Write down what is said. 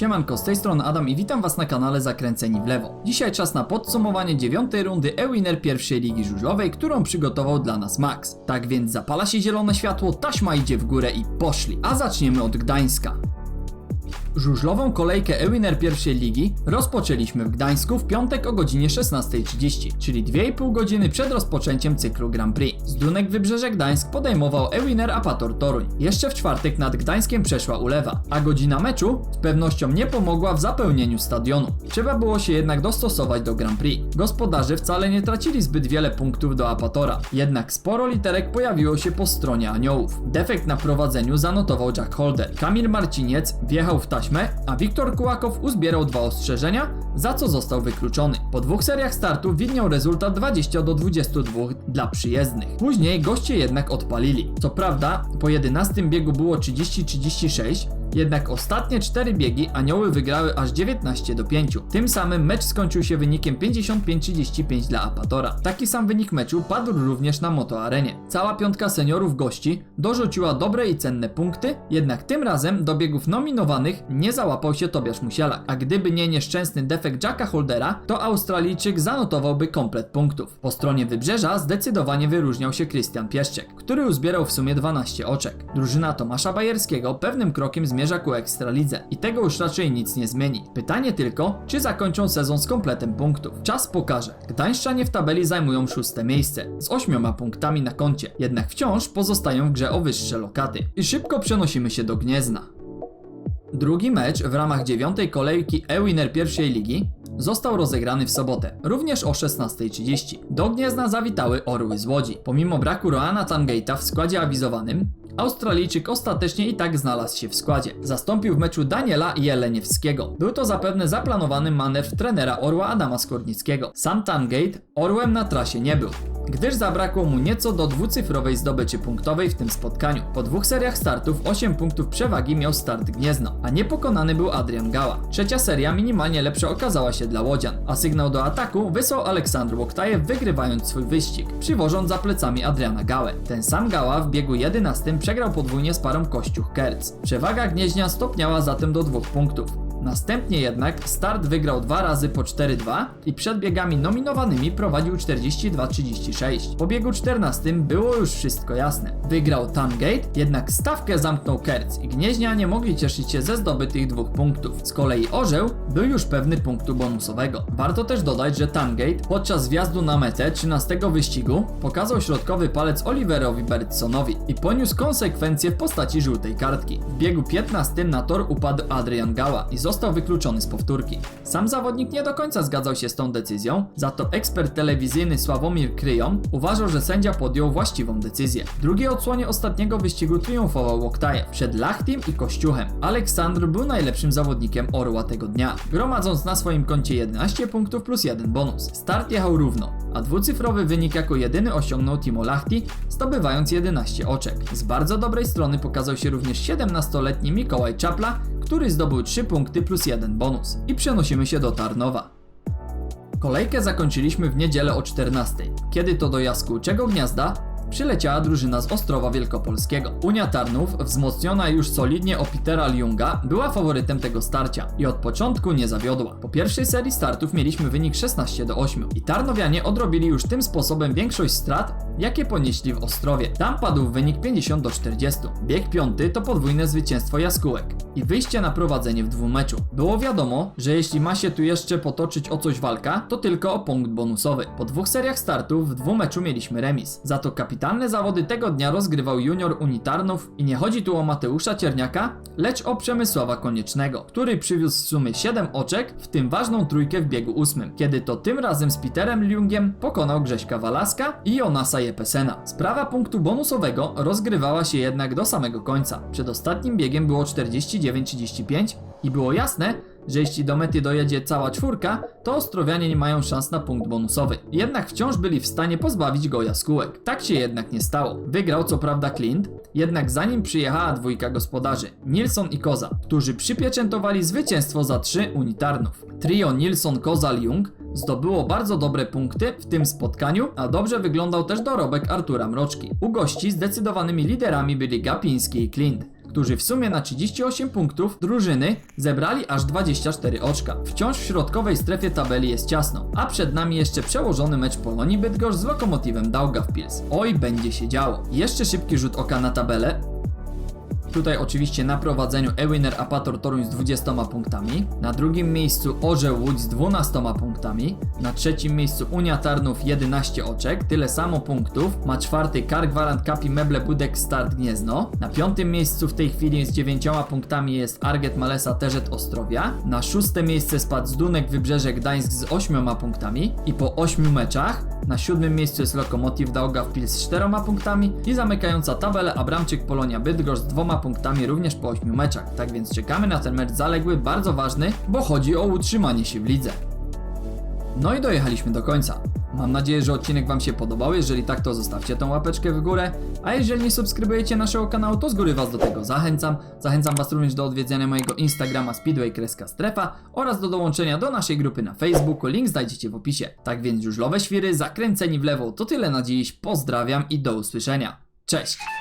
Siemanko, z tej strony Adam i witam was na kanale Zakręceni w lewo. Dzisiaj czas na podsumowanie dziewiątej rundy E-Winner pierwszej ligi żużlowej, którą przygotował dla nas Max. Tak więc zapala się zielone światło, taśma idzie w górę i poszli. A zaczniemy od Gdańska. Żużlową kolejkę E-Winner pierwszej ligi rozpoczęliśmy w Gdańsku w piątek o godzinie 16.30, czyli 2,5 godziny przed rozpoczęciem cyklu Grand Prix. Zdunek Wybrzeże Gdańsk podejmował E-Winner Apator Toruń. Jeszcze w czwartek nad Gdańskiem przeszła ulewa, a godzina meczu z pewnością nie pomogła w zapełnieniu stadionu. Trzeba było się jednak dostosować do Grand Prix. Gospodarze wcale nie tracili zbyt wiele punktów do Apatora, jednak sporo literek pojawiło się po stronie aniołów. Defekt na prowadzeniu zanotował Jack Holder. Kamil Marciniec wjechał w taśmę, a Wiktor Kułakow uzbierał dwa ostrzeżenia, za co został wykluczony. Po dwóch seriach startów widniał rezultat 20 do 22 dla przyjezdnych. Później goście jednak odpalili. Co prawda, po 11 biegu było 30-36, jednak ostatnie 4 biegi Anioły wygrały aż 19 do 5. Tym samym mecz skończył się wynikiem 55-35 dla Apatora. Taki sam wynik meczu padł również na Moto Arenie. Cała piątka seniorów gości dorzuciła dobre i cenne punkty, jednak tym razem do biegów nominowanych nie załapał się Tobiasz Musialak, a gdyby nie nieszczęsny defekt Jacka Holdera, to Australijczyk zanotowałby komplet punktów. Po stronie wybrzeża zdecydowanie wyróżniał się Krystian Pieszczek, który uzbierał w sumie 12 oczek. Drużyna Tomasza Bajerskiego pewnym krokiem zmierza ku Ekstralidze i tego już raczej nic nie zmieni. Pytanie tylko, czy zakończą sezon z kompletem punktów. Czas pokaże. Gdańszczanie w tabeli zajmują szóste miejsce, z ośmioma punktami na koncie, jednak wciąż pozostają w grze o wyższe lokaty. I szybko przenosimy się do Gniezna. Drugi mecz w ramach dziewiątej kolejki E-Winner pierwszej ligi został rozegrany w sobotę, również o 16.30. Do Gniezna zawitały Orły z Łodzi. Pomimo braku Roana Tangate'a w składzie awizowanym, Australijczyk ostatecznie i tak znalazł się w składzie. Zastąpił w meczu Daniela Jeleniewskiego. Był to zapewne zaplanowany manewr trenera Orła Adama Skornickiego. Sam Tangate Orłem na trasie nie był gdyż zabrakło mu nieco do dwucyfrowej zdobyczy punktowej w tym spotkaniu. Po dwóch seriach startów 8 punktów przewagi miał start Gniezno, a niepokonany był Adrian Gała. Trzecia seria minimalnie lepsza okazała się dla Łodzian, a sygnał do ataku wysłał Aleksandr Łoktajew wygrywając swój wyścig, przywożąc za plecami Adriana Gałę. Ten sam Gała w biegu 11 przegrał podwójnie z parą Kościuch-Kerc. Przewaga Gnieźnia stopniała zatem do dwóch punktów. Następnie jednak start wygrał dwa razy po 4-2 i przed biegami nominowanymi prowadził 42-36. Po biegu 14 było już wszystko jasne. Wygrał Tangate, jednak stawkę zamknął Kerc i Gnieźnia nie mogli cieszyć się ze zdobytych dwóch punktów. Z kolei Orzeł był już pewny punktu bonusowego. Warto też dodać, że Tangate podczas wjazdu na metę 13 wyścigu pokazał środkowy palec Oliverowi Bertsonowi i poniósł konsekwencje w postaci żółtej kartki. W biegu 15 na tor upadł Adrian Gała i został wykluczony z powtórki. Sam zawodnik nie do końca zgadzał się z tą decyzją, za to ekspert telewizyjny Sławomir Kryjon uważał, że sędzia podjął właściwą decyzję. W drugiej odsłonie ostatniego wyścigu triumfował Łoktajew przed Lachtim i Kościuchem. Aleksandr był najlepszym zawodnikiem Orła tego dnia, gromadząc na swoim koncie 11 punktów plus 1 bonus. Start jechał równo, a dwucyfrowy wynik jako jedyny osiągnął Timo Lachti, zdobywając 11 oczek. Z bardzo dobrej strony pokazał się również 17-letni Mikołaj Czapla, który zdobył 3 punkty plus 1 bonus. I przenosimy się do Tarnowa. Kolejkę zakończyliśmy w niedzielę o 14, kiedy to do Jaskółczego Gniazda przyleciała drużyna z Ostrowa Wielkopolskiego. Unia Tarnów, wzmocniona już solidnie o Petera Ljunga, była faworytem tego starcia i od początku nie zawiodła. Po pierwszej serii startów mieliśmy wynik 16 do 8 i Tarnowianie odrobili już tym sposobem większość strat, jakie ponieśli w Ostrowie. Tam padł wynik 50 do 40. Bieg piąty to podwójne zwycięstwo Jaskółek i wyjście na prowadzenie w dwumeczu. Było wiadomo, że jeśli ma się tu jeszcze potoczyć o coś walka, to tylko o punkt bonusowy. Po dwóch seriach startów w dwumeczu mieliśmy remis. Za to kapitalne zawody tego dnia rozgrywał junior Unitarnów i nie chodzi tu o Mateusza Cierniaka, lecz o Przemysława Koniecznego, który przywiózł w sumie 7 oczek, w tym ważną trójkę w biegu ósmym, kiedy to tym razem z Peterem Ljungiem pokonał Grześka Walaska i Jonasa Jepesena. Sprawa punktu bonusowego rozgrywała się jednak do samego końca. Przed ostatnim biegiem było 49-35 i było jasne, że jeśli do mety dojedzie cała czwórka, to Ostrowianie nie mają szans na punkt bonusowy. Jednak wciąż byli w stanie pozbawić go jaskółek. Tak się jednak nie stało. Wygrał co prawda Clint, jednak zanim przyjechała dwójka gospodarzy, Nilsson i Koza, którzy przypieczętowali zwycięstwo za trzy unitarnów. Trio Nilsson, Kozal, Jung zdobyło bardzo dobre punkty w tym spotkaniu, a dobrze wyglądał też dorobek Artura Mroczki. U gości zdecydowanymi liderami byli Gapiński i Clint którzy w sumie na 38 punktów drużyny zebrali aż 24 oczka. Wciąż w środkowej strefie tabeli jest ciasno, a przed nami jeszcze przełożony mecz Polonii Bydgoszcz z Lokomotywem Daugavpils. Oj, będzie się działo. Jeszcze szybki rzut oka na tabelę. Tutaj oczywiście na prowadzeniu Ewiner Apator Toruń z 20 punktami, na drugim miejscu Orzeł Łódź z 12 punktami, na trzecim miejscu Unia Tarnów 11 oczek, tyle samo punktów, ma czwarty Kar Gwarant Kapi Meble Budek Start Gniezno, na piątym miejscu w tej chwili z 9 punktami jest Arget Malesa Terzet Ostrowia, na szóste miejsce spadł Zdunek Wybrzeże Gdańsk z 8 punktami. I po 8 meczach na siódmym miejscu jest Lokomotiv Daugavpils z 4 punktami i zamykająca tabelę Abramczyk Polonia Bydgoszcz z dwoma punktami również po 8 meczach. Tak więc czekamy na ten mecz zaległy, bardzo ważny, bo chodzi o utrzymanie się w lidze. No i dojechaliśmy do końca. Mam nadzieję, że odcinek Wam się podobał. Jeżeli tak, to zostawcie tą łapeczkę w górę. A jeżeli nie subskrybujecie naszego kanału, to z góry Was do tego zachęcam. Zachęcam Was również do odwiedzenia mojego Instagrama Speedway Kreska Strefa oraz do dołączenia do naszej grupy na Facebooku. Link znajdziecie w opisie. Tak więc żużlowe świry, zakręceni w lewo to tyle na dziś. Pozdrawiam i do usłyszenia. Cześć!